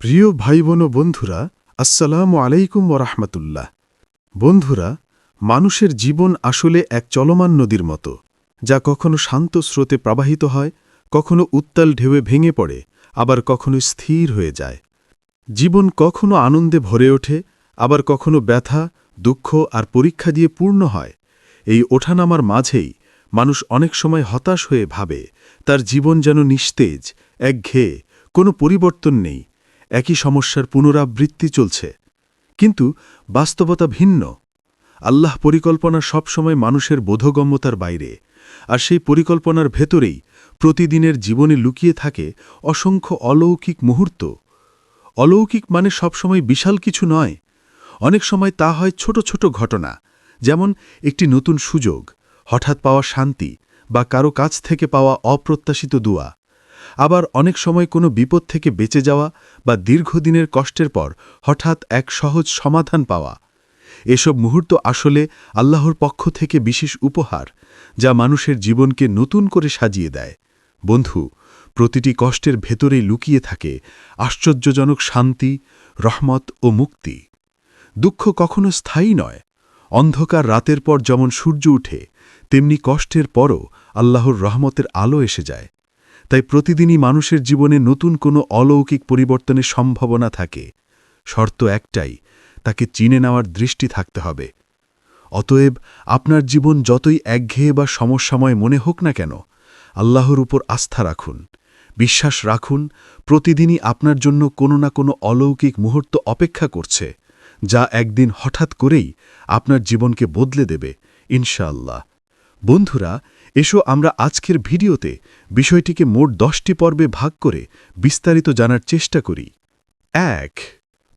প্রিয় ভাই বোন বন্ধুরা, আসসালামু আলাইকুম ওরহমতুল্লাহ বন্ধুরা, মানুষের জীবন আসলে এক চলমান নদীর মতো, যা কখনো শান্ত স্রোতে প্রবাহিত হয়, কখনো উত্তাল ঢেউয়ে ভেঙে পড়ে, আবার কখনো স্থির হয়ে যায়। জীবন কখনো আনন্দে ভরে ওঠে, আবার কখনো ব্যথা, দুঃখ আর পরীক্ষা দিয়ে পূর্ণ হয়। এই ওঠানামার মাঝেই মানুষ অনেক সময় হতাশ হয়ে ভাবে, তার জীবন যেন নিস্তেজ, একঘেয়ে, কোনো পরিবর্তন নেই। একই সমস্যার পুনরাবৃত্তি চলছে। কিন্তু বাস্তবতা ভিন্ন। আল্লাহ পরিকল্পনা সবসময় মানুষের বোধগম্যতার বাইরে, আর সেই পরিকল্পনার ভেতরেই প্রতিদিনের জীবনে লুকিয়ে থাকে অসংখ্য অলৌকিক মুহূর্ত। অলৌকিক মানে সবসময় বিশাল কিছু নয়। অনেক সময় তা হয় ছোট ছোট ঘটনা, যেমন একটি নতুন সুযোগ, হঠাৎ পাওয়া শান্তি, বা কারও কাছ থেকে পাওয়া অপ্রত্যাশিত দুয়া আবার অনেক সময় কোনো বিপদ থেকে বেঁচে যাওয়া বা দীর্ঘদিনের কষ্টের পর হঠাৎ এক সহজ সমাধান পাওয়া। এসব মুহূর্ত আসলে আল্লাহর পক্ষ থেকে বিশেষ উপহার, যা মানুষের জীবনকে নতুন করে সাজিয়ে দেয়। বন্ধু, প্রতিটি কষ্টের ভেতরেই লুকিয়ে থাকে আশ্চর্যজনক শান্তি, রহমত ও মুক্তি। দুঃখ কখনো স্থায়ী নয়, অন্ধকার রাতের পর যেমন সূর্য উঠে, তেমনি কষ্টের পরও আল্লাহর রহমতের আলো এসে যায়। তাই প্রতিদিনই মানুষের জীবনে নতুন কোনো অলৌকিক পরিবর্তনের সম্ভাবনা থাকে। শর্ত একটাই, তাকে চিনে নেওয়ার দৃষ্টি থাকতে হবে। অতএব আপনার জীবন যতই একঘেয়ে বা সমস্যাময় মনে হোক না কেন, আল্লাহর উপর আস্থা রাখুন, বিশ্বাস রাখুন, প্রতিদিনই আপনার জন্য কোনো না কোনো অলৌকিক মুহূর্ত অপেক্ষা করছে, যা একদিন হঠাৎ করেই আপনার জীবনকে বদলে দেবে, ইনশাআল্লাহ। বন্ধুরা এসো আমরা আজকের ভিডিওতে বিষয়টিকে মোট দশটি পর্বে ভাগ করে বিস্তারিত জানার চেষ্টা করি। এক,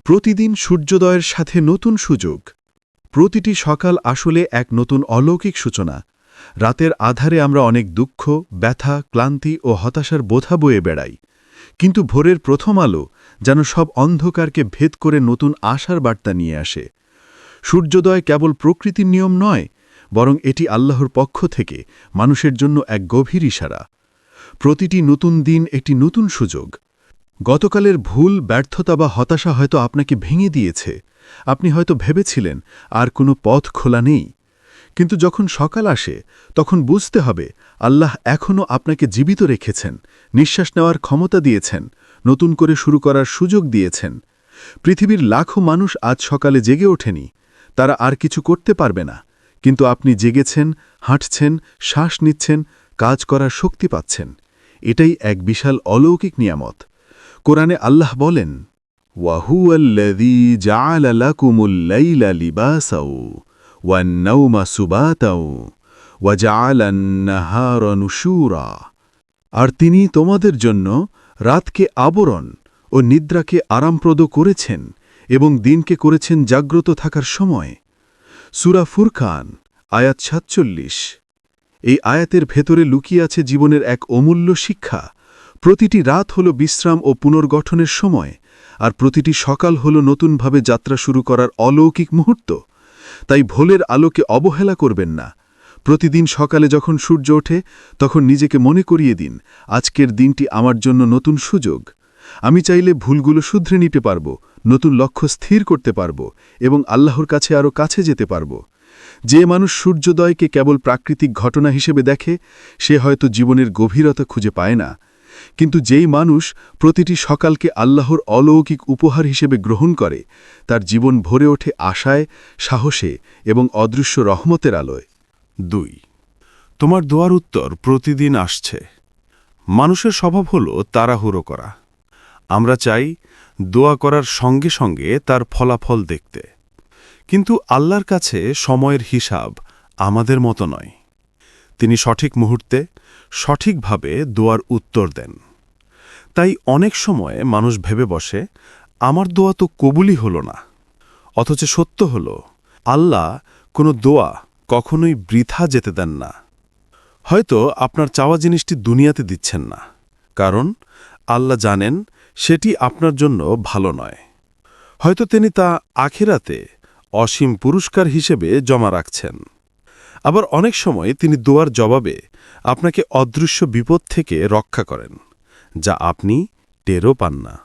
প্রতিদিন সূর্যোদয়ের সাথে নতুন সুযোগ। প্রতিটি সকাল আসলে এক নতুন অলৌকিক সূচনা। রাতের আধারে আমরা অনেক দুঃখ, ব্যথা, ক্লান্তি ও হতাশার বোধা বয়ে বেড়াই। কিন্তু ভোরের প্রথম আলো যেন সব অন্ধকারকে ভেদ করে নতুন আশার বার্তা নিয়ে আসে। সূর্যোদয় কেবল প্রকৃতির নিয়ম নয় বরং এটি আল্লাহর পক্ষ থেকে মানুষের জন্য এক গভীর ইশারা। প্রতিটি নতুন দিন একটি নতুন সুযোগ। গতকালের ভুল, ব্যর্থতা বা হতাশা হয়তো আপনাকে ভেঙে দিয়েছে। আপনি হয়তো ভেবেছিলেন, আর কোনো পথ খোলা নেই। কিন্তু যখন সকাল আসে, তখন বুঝতে হবে, আল্লাহ এখনও আপনাকে জীবিত রেখেছেন, নিঃশ্বাস নেওয়ার ক্ষমতা দিয়েছেন, নতুন করে শুরু করার সুযোগ দিয়েছেন। পৃথিবীর লাখো মানুষ আজ সকালে জেগে ওঠেনি, তারা আর কিছু করতে পারবে না। কিন্তু আপনি জেগেছেন, হাঁটছেন, শ্বাস নিচ্ছেন, কাজ করার শক্তি পাচ্ছেন। এটাই এক বিশাল অলৌকিক নিয়ামত। কোরআনে আল্লাহ বলেন ওয়াহুয়াল্লাযী জাআলা লাকুমুল লাইলা লিবাসাও ওয়ান নাওমা সুবাতাও ওয়া জাআলান নাহারা নুশুরা। আর তিনি তোমাদের জন্য রাতকে আবরণ ও নিদ্রাকে আরামপ্রদ করেছেন এবং দিনকে করেছেন জাগ্রত থাকার সময়। সুরা ফুরখান আয়াত সাতচল্লিশ। এই আয়াতের ভেতরে লুকিয়ে আছে জীবনের এক অমূল্য শিক্ষা। প্রতিটি রাত হল বিশ্রাম ও পুনর্গঠনের সময়, আর প্রতিটি সকাল হল নতুনভাবে যাত্রা শুরু করার অলৌকিক মুহূর্ত। তাই ভোলের আলোকে অবহেলা করবেন না। প্রতিদিন সকালে যখন সূর্য ওঠে, তখন নিজেকে মনে করিয়ে দিন, আজকের দিনটি আমার জন্য নতুন সুযোগ। আমি চাইলে ভুলগুলো শুধরে নিতে পারব। নতুন লক্ষ্য স্থির করতে পারব এবং আল্লাহর কাছে আরও কাছে যেতে পারব। যে মানুষ সূর্যোদয়কে কেবল প্রাকৃতিক ঘটনা হিসেবে দেখে, সে হয়তো জীবনের গভীরতা খুঁজে পায় না। কিন্তু যেই মানুষ প্রতিটি সকালকে আল্লাহর অলৌকিক উপহার হিসেবে গ্রহণ করে, তার জীবন ভরে ওঠে আশায়, সাহসে এবং অদৃশ্য রহমতের আলোয়। দুই, তোমার দোয়ার উত্তর প্রতিদিন আসছে। মানুষের স্বভাব হল তাড়াহুড়ো করা। আমরা চাই দোয়া করার সঙ্গে সঙ্গে তার ফলাফল দেখতে। কিন্তু আল্লাহর কাছে সময়ের হিসাব আমাদের মতো নয়। তিনি সঠিক মুহূর্তে সঠিকভাবে দোয়ার উত্তর দেন। তাই অনেক সময় মানুষ ভেবে বসে, আমার দোয়া তো কবুলই হল না। অথচ সত্য হল, আল্লাহ কোনো দোয়া কখনোই বৃথা যেতে দেন না। হয়তো আপনার চাওয়া জিনিসটি দুনিয়াতে দিচ্ছেন না। কারণ আল্লাহ জানেন সেটি আপনার জন্য ভালো নয়। হয়তো তিনি তা আখেরাতে অসীম পুরস্কার হিসেবে জমা রাখছেন। আবার অনেক সময় তিনি দোয়ার জবাবে আপনাকে অদৃশ্য বিপদ থেকে রক্ষা করেন, যা আপনি টেরও পান না।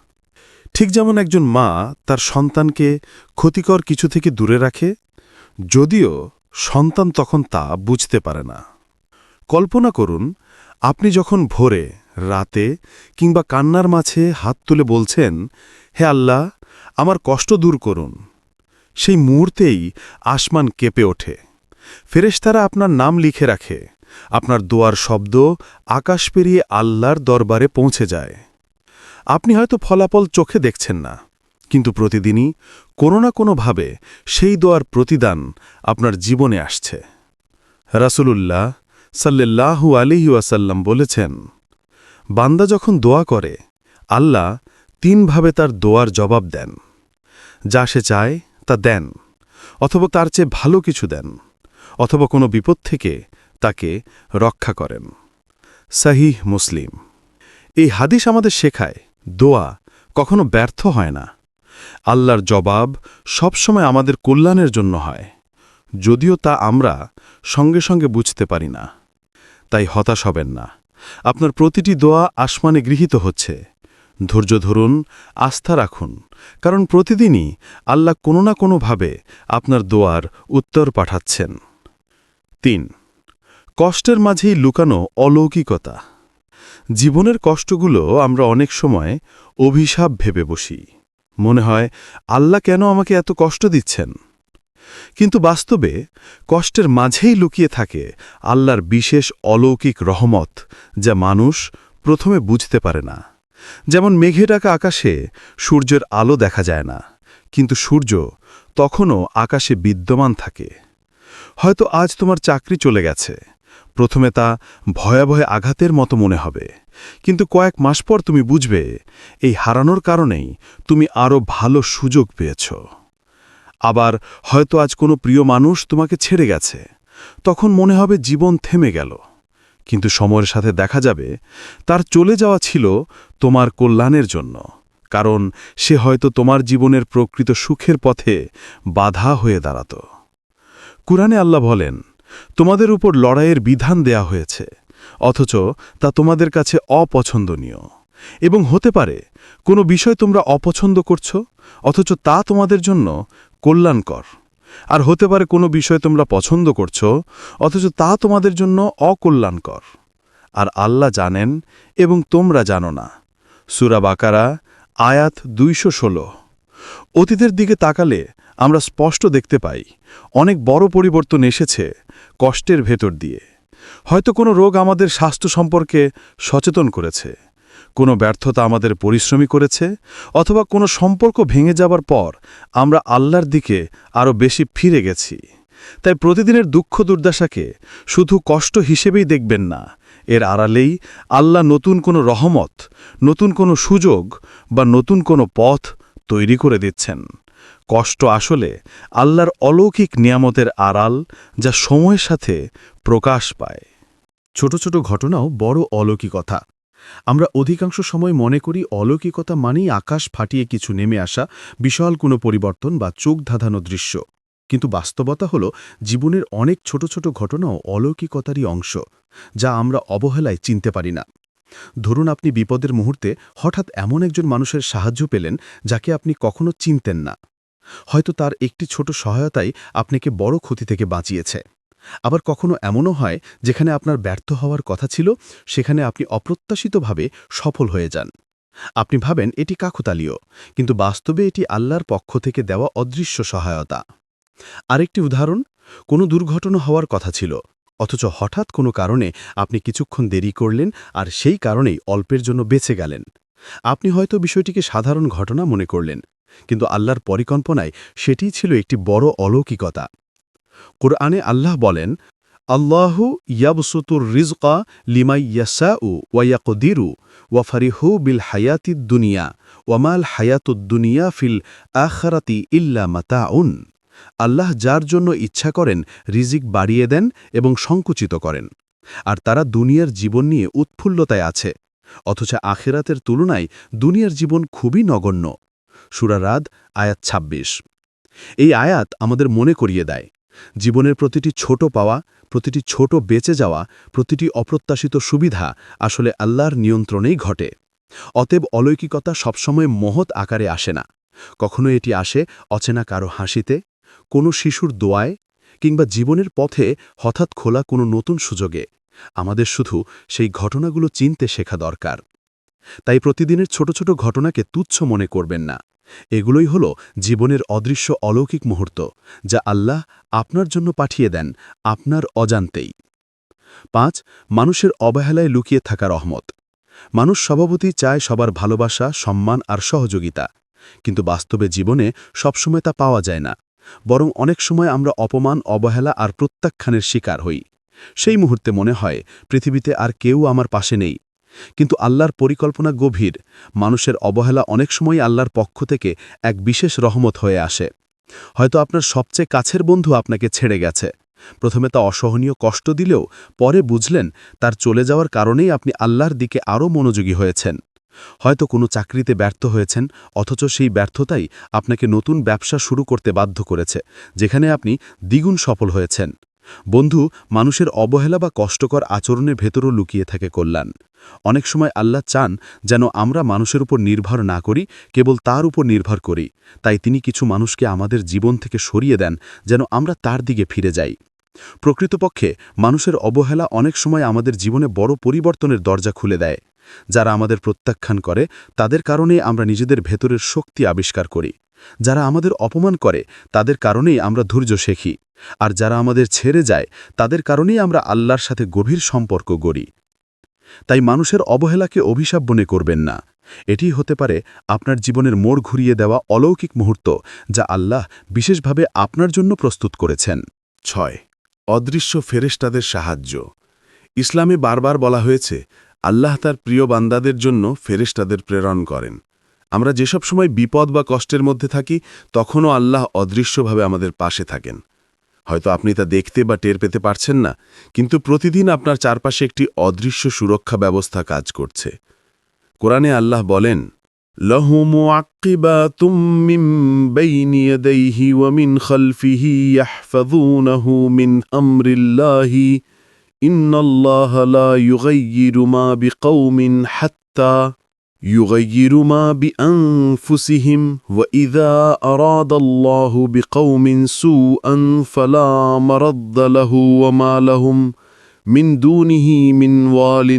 ঠিক যেমন একজন মা তার সন্তানকে ক্ষতিকর কিছু থেকে দূরে রাখে, যদিও সন্তান তখন তা বুঝতে পারে না। কল্পনা করুন, আপনি যখন ভোরে রাতে কিংবা কান্নার মাঝে হাত তুলে বলছেন, হে আল্লাহ, আমার কষ্ট দূর করুন। সেই মুহূর্তেই আসমান কেঁপে ওঠে। ফেরেশতারা আপনার নাম লিখে রাখে। আপনার দোয়ার শব্দ আকাশ পেরিয়ে আল্লাহর দরবারে পৌঁছে যায়। আপনি হয়তো ফলাফল চোখে দেখছেন না, কিন্তু প্রতিদিনই কোনো না কোনোভাবে সেই দোয়ার প্রতিদান আপনার জীবনে আসছে। রাসূলুল্লাহ সাল্লাল্লাহু আলিহি ওয়াসাল্লাম বলেছেন বান্দা যখন দোয়া করে, আল্লাহ তিনভাবে তার দোয়ার জবাব দেন। যা সে চায়, তা দেন, অথবা তার চেয়ে ভালো কিছু দেন, অথবা কোনো বিপদ থেকে তাকে রক্ষা করেন। সাহিহ মুসলিম। এই হাদিস আমাদের শেখায়, দোয়া কখনো ব্যর্থ হয় না। আল্লাহর জবাব সবসময় আমাদের কল্যাণের জন্য হয়। যদিও তা আমরা সঙ্গে সঙ্গে বুঝতে পারি না। তাই হতাশ হবেন না। আপনার প্রতিটি দোয়া আসমানে গৃহীত হচ্ছে। ধৈর্য ধরুন, আস্থা রাখুন, কারণ প্রতিদিনই আল্লাহ কোনো না কোনোভাবে আপনার দোয়ার উত্তর পাঠাচ্ছেন। তিন, কষ্টের মাঝেই লুকানো অলৌকিকতা। জীবনের কষ্টগুলো আমরা অনেক সময় অভিশাপ ভেবে বসি। মনে হয়, আল্লাহ কেন আমাকে এত কষ্ট দিচ্ছেন? কিন্তু বাস্তবে কষ্টের মাঝেই লুকিয়ে থাকে আল্লাহর বিশেষ অলৌকিক রহমত যা মানুষ প্রথমে বুঝতে পারে না। যেমন মেঘে ডাকা আকাশে সূর্যের আলো দেখা যায় না, কিন্তু সূর্য তখনও আকাশে বিদ্যমান থাকে। হয়তো আজ তোমার চাকরি চলে গেছে, প্রথমে তা ভয়াবহে আঘাতের মতো মনে হবে, কিন্তু কয়েক মাস পর তুমি বুঝবে, এই হারানোর কারণেই তুমি আরও ভালো সুযোগ পেয়েছ। আবার হয়তো আজ কোনো প্রিয় মানুষ তোমাকে ছেড়ে গেছে। তখন মনে হবে জীবন থেমে গেল। কিন্তু সময়ের সাথে দেখা যাবে, তার চলে যাওয়া ছিল তোমার কল্যাণের জন্য। কারণ সে হয়তো তোমার জীবনের প্রকৃত সুখের পথে বাধা হয়ে দাঁড়াত। কুরআনে আল্লাহ বলেন, তোমাদের উপর লড়াইয়ের বিধান দেয়া হয়েছে, অথচ তা তোমাদের কাছে অপছন্দনীয়। এবং হতে পারে, কোনো বিষয় তোমরা অপছন্দ করছ, অথচ তা তোমাদের জন্য কল্যাণকর। আর হতে পারে কোনো বিষয় তোমরা পছন্দ করছ, অথচ তা তোমাদের জন্য অকল্যাণকর। আর আল্লাহ জানেন এবং তোমরা জানো না। সুরা বাকারা, আয়াত দুইশো ষোলো। অতীতের দিকে তাকালে আমরা স্পষ্ট দেখতে পাই, অনেক বড় পরিবর্তন এসেছে কষ্টের ভেতর দিয়ে। হয়তো কোনো রোগ আমাদের স্বাস্থ্য সম্পর্কে সচেতন করেছে। কোনো ব্যর্থতা আমাদের পরিশ্রমী করেছে, অথবা কোনো সম্পর্ক ভেঙে যাবার পর আমরা আল্লাহর দিকে আরও বেশি ফিরে গেছি। তাই প্রতিদিনের দুঃখ দুর্দশাকে শুধু কষ্ট হিসেবেই দেখবেন না। এর আড়ালেই আল্লাহ নতুন কোনো রহমত, নতুন কোনো সুযোগ বা নতুন কোনো পথ তৈরি করে দিচ্ছেন। কষ্ট আসলে আল্লাহর অলৌকিক নিয়ামতের আড়াল যা সময়ের সাথে প্রকাশ পায়। ছোট ছোট ঘটনাও বড় অলৌকিকতা। আমরা অধিকাংশ সময় মনে করি অলৌকিকতা মানেই আকাশ ফাটিয়ে কিছু নেমে আসা বিশাল কোনো পরিবর্তন বা চোখ ধাঁধানো দৃশ্য। কিন্তু বাস্তবতা হল, জীবনের অনেক ছোট ছোট ঘটনাও অলৌকিকতারই অংশ, যা আমরা অবহেলায় চিনতে পারি না। ধরুন আপনি বিপদের মুহূর্তে হঠাৎ এমন একজন মানুষের সাহায্য পেলেন, যাকে আপনি কখনো চিনতেন না। হয়তো তার একটি ছোট সহায়তাই আপনাকে বড় ক্ষতি থেকে বাঁচিয়েছে। আবার কখনো এমনও হয় যেখানে আপনার ব্যর্থ হওয়ার কথা ছিল, সেখানে আপনি অপ্রত্যাশিতভাবে সফল হয়ে যান। আপনি ভাবেন এটি কাকুতালীয়, কিন্তু বাস্তবে এটি আল্লাহর পক্ষ থেকে দেওয়া অদৃশ্য সহায়তা। আরেকটি উদাহরণ, কোনো দুর্ঘটনা হওয়ার কথা ছিল, অথচ হঠাৎ কোনো কারণে আপনি কিছুক্ষণ দেরি করলেন আর সেই কারণেই অল্পের জন্য বেঁচে গেলেন। আপনি হয়তো বিষয়টিকে সাধারণ ঘটনা মনে করলেন, কিন্তু আল্লাহর পরিকল্পনায় সেটিই ছিল একটি বড় অলৌকিকতা। কোরআনে আল্লাহ বলেন, আল্লাহু ইয়াবসুতুর রিজকা লিমাই ইয়াসাউ ওয়াইয়াকদিরু ওয়াফারিহু বিল হায়াতিদ দুনিয়া ওয়ামাল হায়াতুদ দুনিয়া ফিল আখারাতি ইল্লা মাতাউন। আল্লাহ যার জন্য ইচ্ছা করেন, রিজিক বাড়িয়ে দেন এবং সংকুচিত করেন। আর তারা দুনিয়ার জীবন নিয়ে উৎফুল্লতায় আছে, অথচ আখেরাতের তুলনায় দুনিয়ার জীবন খুবই নগণ্য। সুরারাদ আয়াত ২৬ এই আয়াত আমাদের মনে করিয়ে দেয় জীবনের প্রতিটি ছোট পাওয়া, প্রতিটি ছোট বেঁচে যাওয়া, প্রতিটি অপ্রত্যাশিত সুবিধা আসলে আল্লাহর নিয়ন্ত্রণেই ঘটে। অতএব অলৌকিকতা সবসময় মহৎ আকারে আসে না। কখনো এটি আসে অচেনা কারও হাসিতে, কোনো শিশুর দোয়ায়, কিংবা জীবনের পথে হঠাৎ খোলা কোনো নতুন সুযোগে। আমাদের শুধু সেই ঘটনাগুলো চিনতে শেখা দরকার। তাই প্রতিদিনের ছোট ছোট ঘটনাকে তুচ্ছ মনে করবেন না। এগুলোই হল জীবনের অদৃশ্য অলৌকিক মুহূর্ত, যা আল্লাহ আপনার জন্য পাঠিয়ে দেন আপনার অজান্তেই। পাঁচ, মানুষের অবহেলায় লুকিয়ে থাকা রহমত। মানুষ স্বভাবতই চায় সবার ভালোবাসা, সম্মান আর সহযোগিতা, কিন্তু বাস্তবে জীবনে সবসময় তা পাওয়া যায় না। বরং অনেক সময় আমরা অপমান, অবহেলা আর প্রত্যাখ্যানের শিকার হই। সেই মুহূর্তে মনে হয়, পৃথিবীতে আর কেউ আমার পাশে নেই। কিন্তু আল্লাহর পরিকল্পনা গভীর। মানুষের অবহেলা অনেক সময় আল্লাহর পক্ষ থেকে এক বিশেষ রহমত হয়ে আসে। হয়তো আপনার সবচেয়ে কাছের বন্ধু আপনাকে ছেড়ে গেছে। প্রথমে তা অসহনীয় কষ্ট দিলেও পরে বুঝলেন তার চলে যাওয়ার কারণেই আপনি আল্লাহর দিকে আরও মনোযোগী হয়েছেন। হয়তো কোনো চাকরিতে ব্যর্থ হয়েছেন, অথচ সেই ব্যর্থতাই আপনাকে নতুন ব্যবসা শুরু করতে বাধ্য করেছে, যেখানে আপনি দ্বিগুণ সফল হয়েছেন। বন্ধু, মানুষের অবহেলা বা কষ্টকর আচরণের ভেতরও লুকিয়ে থাকে কল্যাণ। অনেক সময় আল্লাহ চান যেন আমরা মানুষের উপর নির্ভর না করি, কেবল তার উপর নির্ভর করি। তাই তিনি কিছু মানুষকে আমাদের জীবন থেকে সরিয়ে দেন যেন আমরা তার দিকে ফিরে যাই। প্রকৃতপক্ষে, মানুষের অবহেলা অনেক সময় আমাদের জীবনে বড় পরিবর্তনের দরজা খুলে দেয়। যারা আমাদের প্রত্যাখ্যান করে, তাদের কারণেই আমরা নিজেদের ভেতরের শক্তি আবিষ্কার করি। যারা আমাদের অপমান করে, তাদের কারণেই আমরা ধৈর্য শেখি। আর যারা আমাদের ছেড়ে যায়, তাদের কারণেই আমরা আল্লাহর সাথে গভীর সম্পর্ক গড়ি। তাই মানুষের অবহেলাকে অভিশাপ মনে করবেন না। এটি হতে পারে আপনার জীবনের মোড় ঘুরিয়ে দেওয়া অলৌকিক মুহূর্ত, যা আল্লাহ বিশেষভাবে আপনার জন্য প্রস্তুত করেছেন। ছয়, অদৃশ্য ফেরেশতাদের সাহায্য। ইসলামে বারবার বলা হয়েছে, আল্লাহ তার প্রিয় বান্দাদের জন্য ফেরেশতাদের প্রেরণ করেন। আমরা যেসব সময় বিপদ বা কষ্টের মধ্যে থাকি তখনও আল্লাহ অদৃশ্যভাবে আমাদের পাশে থাকেন হয়তো আপনি তা দেখতে বা টের পেতে পারছেন না কিন্তু প্রতিদিন আপনার চারপাশে একটি অদৃশ্য সুরক্ষা ব্যবস্থা কাজ করছে কোরআনে আল্লাহ বলেন له معقبات من بين يديه ومن خلفه يحفظونه من أمر الله إن الله لا يغير ما بقوم حتى يغير ما بأنفسهم وإذا أراد الله بقوم سوءا فلا مرد له وما لهم من دونه من وال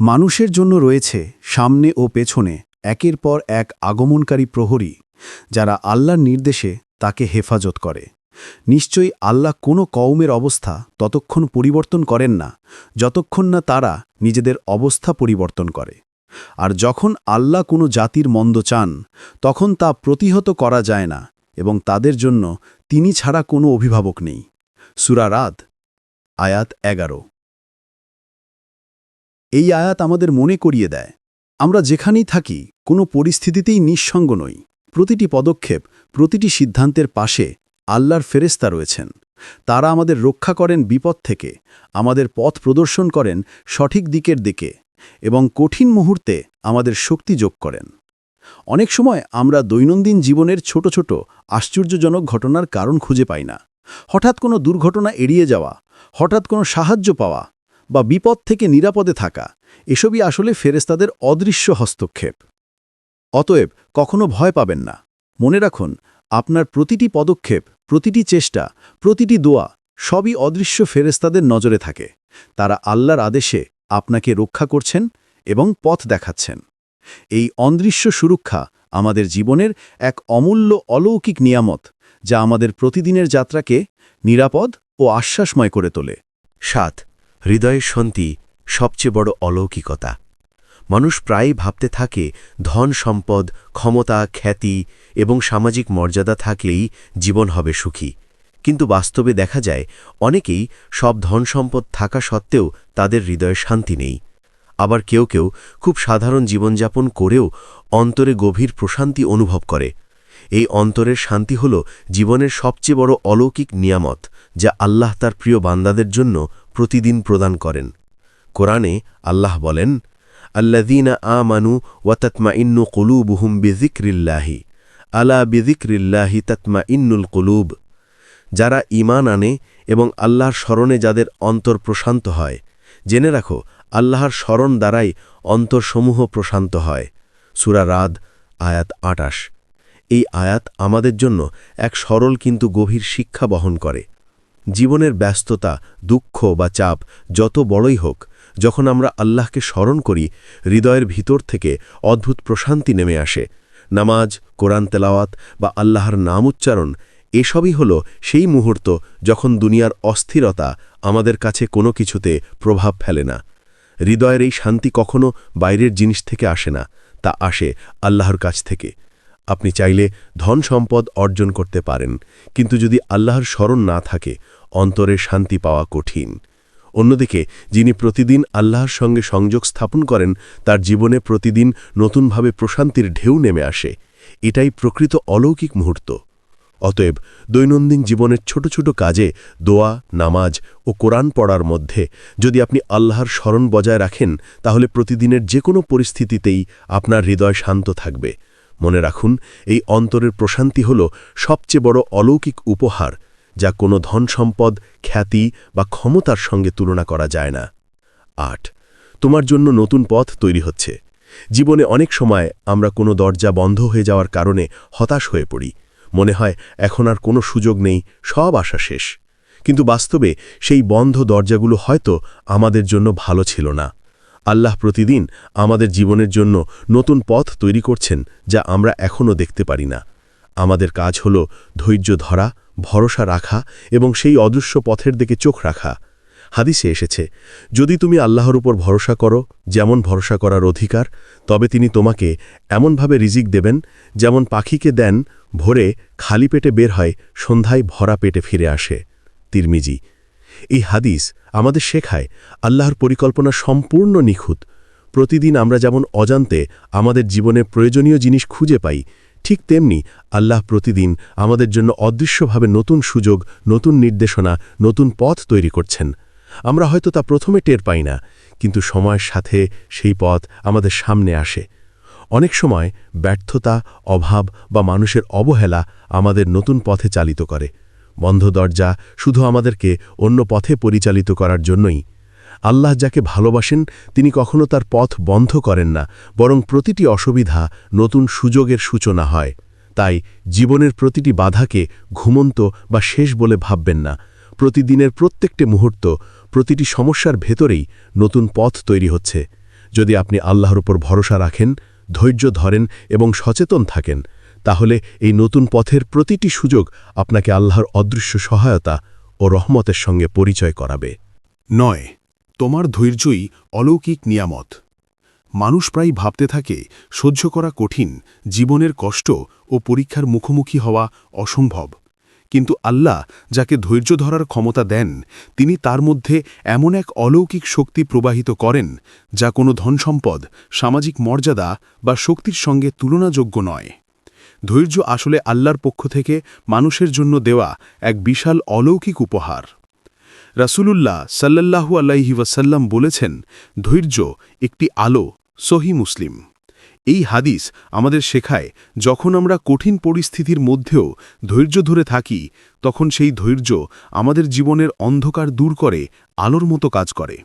মানুষের জন্য রয়েছে সামনে ও পেছনে একের পর এক আগমনকারী প্রহরী যারা আল্লাহর নির্দেশে তাকে হেফাজত করে নিশ্চয়ই আল্লাহ কোনো কওমের অবস্থা ততক্ষণ পরিবর্তন করেন না যতক্ষণ না তারা নিজেদের অবস্থা পরিবর্তন করে আর যখন আল্লাহ কোনো জাতির মন্দ চান, তখন তা প্রতিহত করা যায় না এবং তাদের জন্য তিনি ছাড়া কোনো অভিভাবক নেই। সুরা রাত আয়াত এগারো। এই আয়াত আমাদের মনে করিয়ে দেয়, আমরা যেখানেই থাকি, কোনো পরিস্থিতিতেই নিঃসঙ্গ নই। প্রতিটি পদক্ষেপ, প্রতিটি সিদ্ধান্তের পাশে আল্লাহর ফেরেস্তা রয়েছেন। তারা আমাদের রক্ষা করেন বিপদ থেকে, আমাদের পথ প্রদর্শন করেন সঠিক দিকের দিকে। এবং কঠিন মুহূর্তে আমাদের শক্তি যোগ করেন। অনেক সময় আমরা দৈনন্দিন জীবনের ছোট ছোট আশ্চর্যজনক ঘটনার কারণ খুঁজে পাই না। হঠাৎ কোনো দুর্ঘটনা এড়িয়ে যাওয়া, হঠাৎ কোনো সাহায্য পাওয়া বা বিপদ থেকে নিরাপদে থাকা, এসবই আসলে ফেরেস্তাদের অদৃশ্য হস্তক্ষেপ। অতএব কখনো ভয় পাবেন না। মনে রাখুন, আপনার প্রতিটি পদক্ষেপ, প্রতিটি চেষ্টা, প্রতিটি দোয়া সবই অদৃশ্য ফেরেস্তাদের নজরে থাকে। তারা আল্লাহর আদেশে আপনাকে রক্ষা করছেন এবং পথ দেখাচ্ছেন। এই অদৃশ্য সুরক্ষা আমাদের জীবনের এক অমূল্য অলৌকিক নিয়ামত যা আমাদের প্রতিদিনের যাত্রাকে নিরাপদ ও আশ্বাসময় করে তোলে। সাত, হৃদয়ের শান্তি সবচেয়ে বড় অলৌকিকতা। মানুষ প্রায়ই ভাবতে থাকে, ধন সম্পদ, ক্ষমতা, খ্যাতি এবং সামাজিক মর্যাদা থাকলেই জীবন হবে সুখী। কিন্তু বাস্তবে দেখা যায়, অনেকেই সব ধন সম্পদ থাকা সত্ত্বেও তাদের হৃদয়ে শান্তি নেই। আবার কেউ কেউ খুব সাধারণ জীবনযাপন করেও অন্তরে গভীর প্রশান্তি অনুভব করে। এই অন্তরের শান্তি হল জীবনের সবচেয়ে বড় অলৌকিক নিয়ামত, যা আল্লাহ তার প্রিয় বান্দাদের জন্য প্রতিদিন প্রদান করেন। কোরআনে আল্লাহ বলেন আল্লাদিনা আমানু ওয়াতাতমা ইন্নু কুলুবুহুম বিজিক্রিল্লাহি আলা বিজিক্রিল্লাহি তাতমা ইন্নুল কুলুব। যারা ঈমান আনে এবং আল্লাহর স্মরণে যাদের অন্তর প্রশান্ত হয়। জেনে রাখো, আল্লাহর স্মরণ দ্বারাই অন্তরসমূহ প্রশান্ত হয়। সুরা রাদ, আয়াত আটাশ। এই আয়াত আমাদের জন্য এক সরল কিন্তু গভীর শিক্ষা বহন করে। জীবনের ব্যস্ততা, দুঃখ বা চাপ যত বড়ই হোক, যখন আমরা আল্লাহকে স্মরণ করি, হৃদয়ের ভিতর থেকে অদ্ভুত প্রশান্তি নেমে আসে। নামাজ, কোরআন তেলাওয়াত বা আল্লাহর নাম উচ্চারণ এসবই হল সেই মুহূর্ত যখন দুনিয়ার অস্থিরতা আমাদের কাছে কোনো কিছুতে প্রভাব ফেলে না। হৃদয়ের এই শান্তি কখনো বাইরের জিনিস থেকে আসে না, তা আসে আল্লাহর কাছ থেকে। আপনি চাইলে ধন সম্পদ অর্জন করতে পারেন, কিন্তু যদি আল্লাহর স্মরণ না থাকে অন্তরের শান্তি পাওয়া কঠিন। অন্যদিকে, যিনি প্রতিদিন আল্লাহর সঙ্গে সংযোগ স্থাপন করেন, তার জীবনে প্রতিদিন নতুনভাবে প্রশান্তির ঢেউ নেমে আসে। এটাই প্রকৃত অলৌকিক মুহূর্ত। অতএব দৈনন্দিন জীবনের ছোট ছোট কাজে দোয়া, নামাজ ও কোরআন পড়ার মধ্যে যদি আপনি আল্লাহর স্মরণ বজায় রাখেন, তাহলে প্রতিদিনের যে কোনো পরিস্থিতিতেই আপনার হৃদয় শান্ত থাকবে। মনে রাখুন, এই অন্তরের প্রশান্তি হল সবচেয়ে বড় অলৌকিক উপহার, যা কোনো ধন সম্পদ, খ্যাতি বা ক্ষমতার সঙ্গে তুলনা করা যায় না। আট, তোমার জন্য নতুন পথ তৈরি হচ্ছে। জীবনে অনেক সময় আমরা কোনো দরজা বন্ধ হয়ে যাওয়ার কারণে হতাশ হয়ে পড়ি। মনে হয় এখন আর কোনো সুযোগ নেই, সব আশা শেষ। কিন্তু বাস্তবে সেই বন্ধ দরজাগুলো হয়তো আমাদের জন্য ভালো ছিল না। আল্লাহ প্রতিদিন আমাদের জীবনের জন্য নতুন পথ তৈরি করছেন যা আমরা এখনও দেখতে পারি না। আমাদের কাজ হল ধৈর্য ধরা, ভরসা রাখা এবং সেই অদৃশ্য পথের দিকে চোখ রাখা। হাদিসে এসেছে, যদি তুমি আল্লাহর উপর ভরসা করো, যেমন ভরসা করার অধিকার, তবে তিনি তোমাকে এমনভাবে রিজিক দেবেন, যেমন পাখিকে দেন, ভোরে খালি পেটে বের হয়, সন্ধ্যায় ভরা পেটে ফিরে আসে। তিরমিজি, এই হাদিস আমাদের শেখায় আল্লাহর পরিকল্পনা সম্পূর্ণ নিখুঁত। প্রতিদিন আমরা যেমন অজান্তে আমাদের জীবনে প্রয়োজনীয় জিনিস খুঁজে পাই, ঠিক তেমনি আল্লাহ প্রতিদিন আমাদের জন্য অদৃশ্যভাবে নতুন সুযোগ, নতুন নির্দেশনা, নতুন পথ তৈরি করছেন। আমরা হয়তো তা প্রথমে টের পাই না, কিন্তু সময়ের সাথে সেই পথ আমাদের সামনে আসে। অনেক সময় ব্যর্থতা, অভাব বা মানুষের অবহেলা আমাদের নতুন পথে চালিত করে। বন্ধ দরজা শুধু আমাদেরকে অন্য পথে পরিচালিত করার জন্যই। আল্লাহ যাকে ভালোবাসেন, তিনি কখনো তার পথ বন্ধ করেন না, বরং প্রতিটি অসুবিধা নতুন সুযোগের সূচনা হয়। তাই জীবনের প্রতিটি বাধাকে ঘুমন্ত বা শেষ বলে ভাববেন না। প্রতিদিনের প্রত্যেকটি মুহূর্ত প্রতিটি সমস্যার ভেতরেই নতুন পথ তৈরি হচ্ছে। যদি আপনি আল্লাহর উপর ভরসা রাখেন, ধৈর্য ধরেন এবং সচেতন থাকেন, তাহলে এই নতুন পথের প্রতিটি সুযোগ আপনাকে আল্লাহর অদৃশ্য সহায়তা ও রহমতের সঙ্গে পরিচয় করাবে। নয়, তোমার ধৈর্যই অলৌকিক নিয়ামত। মানুষ প্রায় ভাবতে থাকে, সহ্য করা কঠিন, জীবনের কষ্ট ও পরীক্ষার মুখোমুখি হওয়া অসম্ভব। কিন্তু আল্লাহ যাকে ধৈর্য ধরার ক্ষমতা দেন, তিনি তার মধ্যে এমন এক অলৌকিক শক্তি প্রবাহিত করেন, যা কোনো ধনসম্পদ, সামাজিক মর্যাদা বা শক্তির সঙ্গে তুলনাযোগ্য নয়। ধৈর্য আসলে আল্লাহর পক্ষ থেকে মানুষের জন্য দেওয়া এক বিশাল অলৌকিক উপহার। রাসূলুল্লাহ সাল্লাল্লাহু আলাইহি ওয়াসাল্লাম বলেছেন, ধৈর্য একটি আলো, সহি মুসলিম। এই হাদিস আমাদের শেখায়, যখন আমরা কঠিন পরিস্থিতির মধ্যেও ধৈর্য ধরে থাকি, তখন সেই ধৈর্য আমাদের জীবনের অন্ধকার দূর করে, আলোর মতো কাজ করে।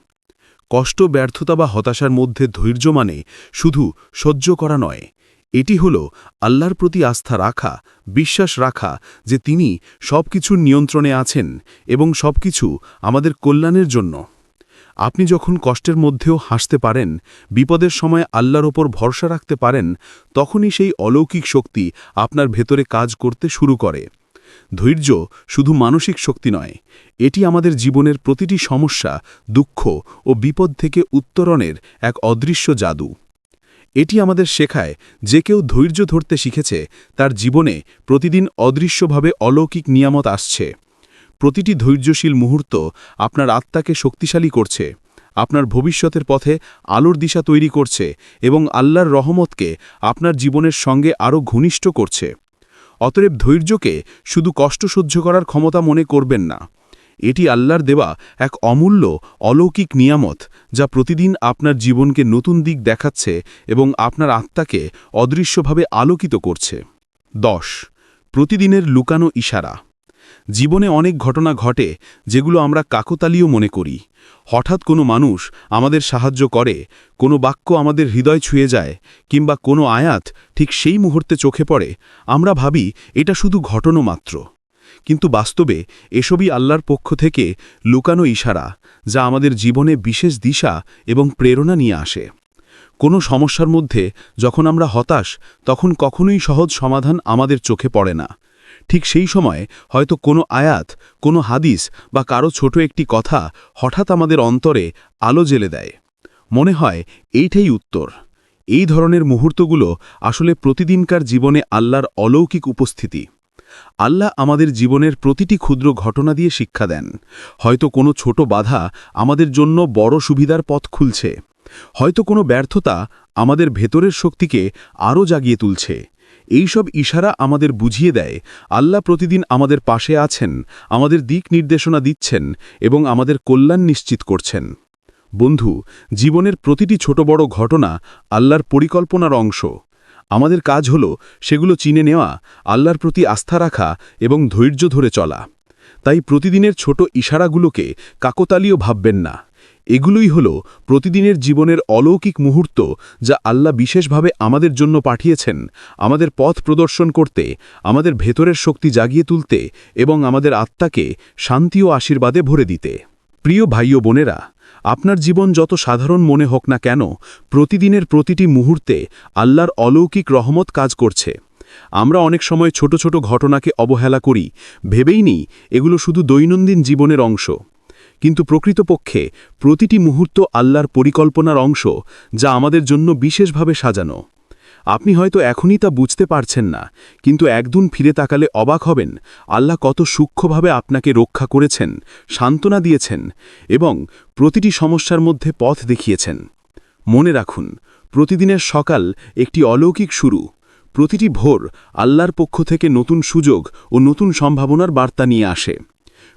কষ্ট, ব্যর্থতা বা হতাশার মধ্যে ধৈর্য মানে শুধু সহ্য করা নয়, এটি হল আল্লাহর প্রতি আস্থা রাখা, বিশ্বাস রাখা যে তিনি সব কিছুর নিয়ন্ত্রণে আছেন এবং সবকিছু আমাদের কল্যাণের জন্য। আপনি যখন কষ্টের মধ্যেও হাসতে পারেন, বিপদের সময় আল্লাহর ওপর ভরসা রাখতে পারেন, তখনই সেই অলৌকিক শক্তি আপনার ভেতরে কাজ করতে শুরু করে। ধৈর্য শুধু মানসিক শক্তি নয়, এটি আমাদের জীবনের প্রতিটি সমস্যা, দুঃখ ও বিপদ থেকে উত্তরণের এক অদৃশ্য জাদু। এটি আমাদের শেখায় যে কেউ ধৈর্য ধরতে শিখেছে, তার জীবনে প্রতিদিন অদৃশ্যভাবে অলৌকিক নিয়ামত আসছে। প্রতিটি ধৈর্যশীল মুহূর্ত আপনার আত্মাকে শক্তিশালী করছে, আপনার ভবিষ্যতের পথে আলোর দিশা তৈরি করছে এবং আল্লাহর রহমতকে আপনার জীবনের সঙ্গে আরও ঘনিষ্ঠ করছে। অতএব ধৈর্যকে শুধু কষ্ট সহ্য করার ক্ষমতা মনে করবেন না। এটি আল্লাহর দেওয়া এক অমূল্য, অলৌকিক নিয়ামত যা প্রতিদিন আপনার জীবনকে নতুন দিক দেখাচ্ছে এবং আপনার আত্মাকে অদৃশ্যভাবে আলোকিত করছে। দশ, প্রতিদিনের লুকানো ইশারা। জীবনে অনেক ঘটনা ঘটে যেগুলো আমরা কাকতালীয় মনে করি। হঠাৎ কোনো মানুষ আমাদের সাহায্য করে, কোনো বাক্য আমাদের হৃদয় ছুঁয়ে যায়, কিংবা কোনো আয়াত ঠিক সেই মুহূর্তে চোখে পড়ে, আমরা ভাবি এটা শুধু ঘটনা মাত্র। কিন্তু বাস্তবে এসবই আল্লাহর পক্ষ থেকে লুকানো ইশারা, যা আমাদের জীবনে বিশেষ দিশা এবং প্রেরণা নিয়ে আসে। কোনো সমস্যার মধ্যে যখন আমরা হতাশ, তখন কখনোই সহজ সমাধান আমাদের চোখে পড়ে না। ঠিক সেই সময় হয়তো কোনো আয়াত, কোনো হাদিস বা কারও ছোট একটি কথা হঠাৎ আমাদের অন্তরে আলো জেলে দেয়। মনে হয় এইটাই উত্তর। এই ধরনের মুহূর্তগুলো আসলে প্রতিদিনকার জীবনে আল্লাহর অলৌকিক উপস্থিতি। আল্লাহ আমাদের জীবনের প্রতিটি ক্ষুদ্র ঘটনা দিয়ে শিক্ষা দেন। হয়তো কোনো ছোট বাধা আমাদের জন্য বড় সুবিধার পথ খুলছে। হয়তো কোনো ব্যর্থতা আমাদের ভেতরের শক্তিকে আরও জাগিয়ে তুলছে। এই সব ইশারা আমাদের বুঝিয়ে দেয়। আল্লাহ প্রতিদিন আমাদের পাশে আছেন, আমাদের দিক নির্দেশনা দিচ্ছেন এবং আমাদের কল্যাণ নিশ্চিত করছেন। বন্ধু, জীবনের প্রতিটি ছোট বড় ঘটনা আল্লাহর পরিকল্পনার অংশ। আমাদের কাজ হল সেগুলো চিনে নেওয়া, আল্লাহর প্রতি আস্থা রাখা এবং ধৈর্য ধরে চলা। তাই প্রতিদিনের ছোট ইশারাগুলোকে কাকতালীয় ভাববেন না। এগুলোই হল প্রতিদিনের জীবনের অলৌকিক মুহূর্ত যা আল্লাহ বিশেষভাবে আমাদের জন্য পাঠিয়েছেন, আমাদের পথ প্রদর্শন করতে, আমাদের ভেতরের শক্তি জাগিয়ে তুলতে এবং আমাদের আত্মাকে শান্তি ও আশীর্বাদে ভরে দিতে। প্রিয় ভাই ও বোনেরা, আপনার জীবন যত সাধারণ মনে হোক না কেন, প্রতিদিনের প্রতিটি মুহূর্তে আল্লাহর অলৌকিক রহমত কাজ করছে। আমরা অনেক সময় ছোট ছোট ঘটনাকে অবহেলা করি, ভেবেই নিই এগুলো শুধু দৈনন্দিন জীবনের অংশ। কিন্তু প্রকৃতপক্ষে প্রতিটি মুহূর্ত আল্লাহর পরিকল্পনার অংশ যা আমাদের জন্য বিশেষভাবে সাজানো। আপনি হয়তো এখনই তা বুঝতে পারছেন না, কিন্তু একদিন ফিরে তাকালে অবাক হবেন আল্লাহ কত সূক্ষ্মভাবে আপনাকে রক্ষা করেছেন, সান্ত্বনা দিয়েছেন এবং প্রতিটি সমস্যার মধ্যে পথ দেখিয়েছেন। মনে রাখুন, প্রতিদিনের সকাল একটি অলৌকিক শুরু। প্রতিটি ভোর আল্লাহর পক্ষ থেকে নতুন সুযোগ ও নতুন সম্ভাবনার বার্তা নিয়ে আসে।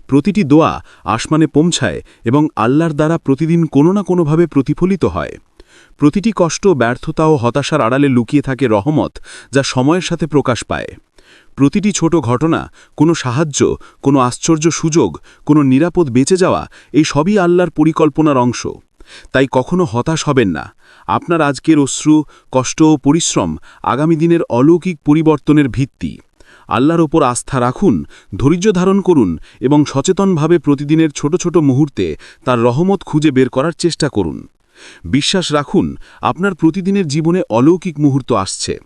প্রতিটি দোয়া আসমানে পৌঁছায় এবং আল্লাহর দ্বারা প্রতিদিন কোনো না কোনোভাবে প্রতিফলিত হয়। প্রতিটি কষ্ট, ব্যর্থতা ও হতাশার আড়ালে লুকিয়ে থাকে রহমত যা সময়ের সাথে প্রকাশ পায়। প্রতিটি ছোট ঘটনা, কোনো সাহায্য, কোনো আশ্চর্য সুযোগ, কোনো নিরাপদ বেঁচে যাওয়া, এই সবই আল্লাহর পরিকল্পনার অংশ। তাই কখনো হতাশ হবেন না। আপনার আজকের অশ্রু, কষ্ট ও পরিশ্রম আগামী দিনের অলৌকিক পরিবর্তনের ভিত্তি। আল্লাহর ওপর আস্থা রাখুন, ধৈর্য ধারণ করুন এবং সচেতনভাবে প্রতিদিনের ছোট ছোট মুহূর্তে তার রহমত খুঁজে বের করার চেষ্টা করুন। বিশ্বাস রাখুন, আপনার প্রতিদিনের জীবনে অলৌকিক মুহূর্ত আসছে।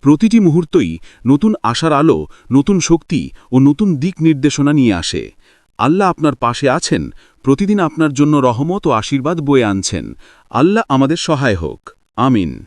প্রতিটি মুহূর্তই নতুন আশার আলো, নতুন শক্তি ও নতুন দিক নির্দেশনা নিয়ে আসে। আল্লাহ আপনার পাশে আছেন, প্রতিদিন আপনার জন্য রহমত ও আশীর্বাদ বয়ে আনছেন। আল্লাহ আমাদের সহায় হোক। আমিন।